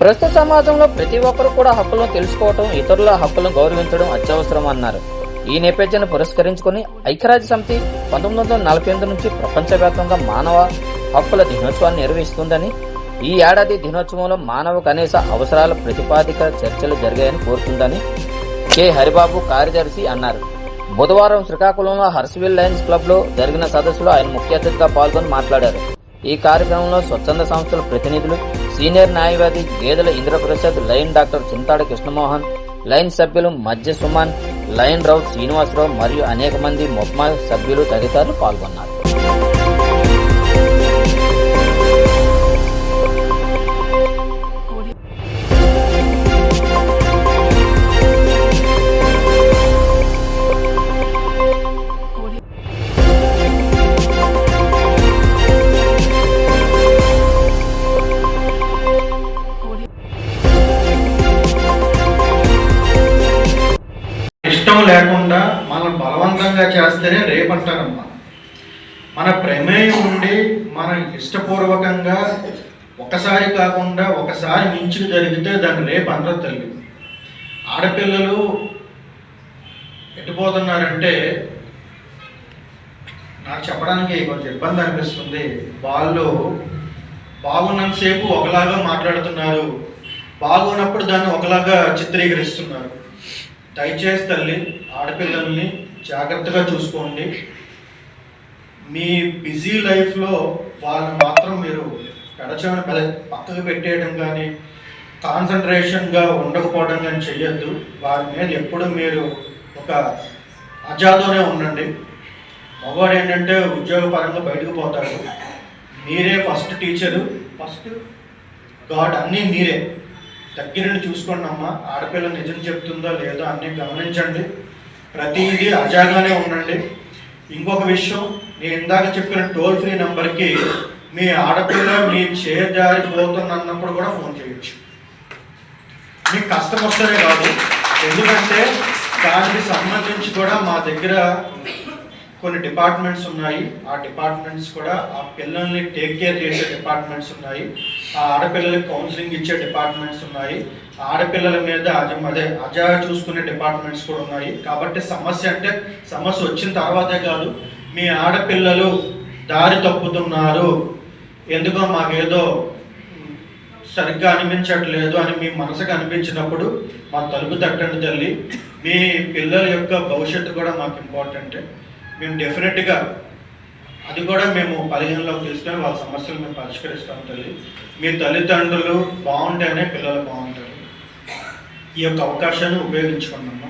ప్రస్తుత సమాజంలో ప్రతి ఒక్కరు కూడా హక్కులను తెలుసుకోవటం ఇతరుల హక్కులను గౌరవించడం అత్యవసరం అన్నారు. ఈ నేపథ్యాన్ని పురస్కరించుకుని ఐక్యరాజ్య సమితి పంతొమ్మిది వందల నలభై ఎనిమిది నుంచి ప్రపంచవ్యాప్తంగా మానవ హక్కుల దినోత్సవాన్ని నిర్వహిస్తుందని ఈ ఏడాది దినోత్సవంలో మానవ కనీస అవసరాల ప్రతిపాదిక చర్చలు జరిగాయని కోరుతుందని కె. హరిబాబు కార్యదర్శి అన్నారు. బుధవారం శ్రీకాకుళంలో హర్స్విల్ లయన్స్ క్లబ్లో జరిగిన సదస్సులో ఆయన ముఖ్య అతిథిగా పాల్గొని మాట్లాడారు. ఈ కార్యక్రమంలో స్వచ్ఛంద సంస్థల ప్రతినిధులు సీనియర్ న్యాయవాది Gedela Indraprasad lion doctor Chintada Krishnamohan lion సభ్యులు మధ్య సుమన్ లైన్ రౌత్ శ్రీనివాసరావు మరియు అనేక మంది మొప్మా సభ్యులు తదితరులు పాల్గొన్నారు. లేకుండా మనం బలవంతంగా చేస్తేనే రేపంటారమ్మా. మన ప్రమేయం ఉండి మన ఇష్టపూర్వకంగా ఒకసారి కాకుండా ఒకసారి మించి జరిగితే దాన్ని రేపు అనరు తల్లి. ఆడపిల్లలు ఎట్టుపోతున్నారంటే నాకు చెప్పడానికి కొంచెం ఇబ్బంది అనిపిస్తుంది. వాళ్ళు బాగున్నంతసేపు ఒకలాగా మాట్లాడుతున్నారు. బాగున్నప్పుడు దాన్ని ఒకలాగా చిత్రీకరిస్తున్నారు. దయచేసి తల్లి ఆడపిల్లల్ని జాగ్రత్తగా చూసుకోండి. మీ బిజీ లైఫ్లో వాళ్ళని మాత్రం మీరు పెడచమని పెద పక్కకు పెట్టేయడం కానీ కాన్సన్ట్రేషన్గా ఉండకపోవడం కానీ చెయ్యొద్దు. వారి మీద ఎప్పుడు మీరు ఒక అజాతోనే ఉండండి. మగవాడు ఏంటంటే ఉద్యోగపరంగా బయటకు పోతాడు. మీరే ఫస్ట్ టీచరు. ఫస్ట్ గాడ్ అన్నీ మీరే. దగ్గరని చూసుకోండి అమ్మ. ఆడపిల్ల నిజం చెప్తుందో లేదో అన్నీ గమనించండి. ప్రతిదీ అజాగానే ఉండండి. ఇంకొక విషయం నేను ఇందాక చెప్పిన టోల్ ఫ్రీ నెంబర్కి మీ ఆడపిల్ల మీ చేజారిపోతుంది అన్నప్పుడు కూడా ఫోన్ చేయొచ్చు. మీకు కష్టం వస్తేనే కాదు. ఎందుకంటే దానికి సంబంధించి కూడా మా దగ్గర కొన్ని డిపార్ట్మెంట్స్ ఉన్నాయి. ఆ డిపార్ట్మెంట్స్ కూడా ఆ పిల్లల్ని టేక్ కేర్ చేసే డిపార్ట్మెంట్స్ ఉన్నాయి. ఆ ఆడపిల్లలకి కౌన్సిలింగ్ ఇచ్చే డిపార్ట్మెంట్స్ ఉన్నాయి. ఆడపిల్లల మీద అజ అదే అజా చూసుకునే డిపార్ట్మెంట్స్ కూడా ఉన్నాయి. కాబట్టి సమస్య అంటే సమస్య వచ్చిన తర్వాతే కాదు మీ ఆడపిల్లలు దారి తప్పుతున్నారు. ఎందుకో మాకేదో సరిగ్గా అనిపించట్లేదు అని మీ మనసుకు అనిపించినప్పుడు మా తలుపు తట్టండి తల్లి. మీ పిల్లల యొక్క భవిష్యత్తు కూడా మాకు ఇంపార్టెంట్ మేము డెఫినెట్గా అది కూడా మేము పరిగణలోకి తీసుకొని వాళ్ళ సమస్యలు మేము పరిష్కరిస్తాం తల్లి. మీ తల్లిదండ్రులు బాగుంటేనే పిల్లలు బాగుంటారు. ఈ యొక్క అవకాశాన్ని ఉపయోగించుకున్నాము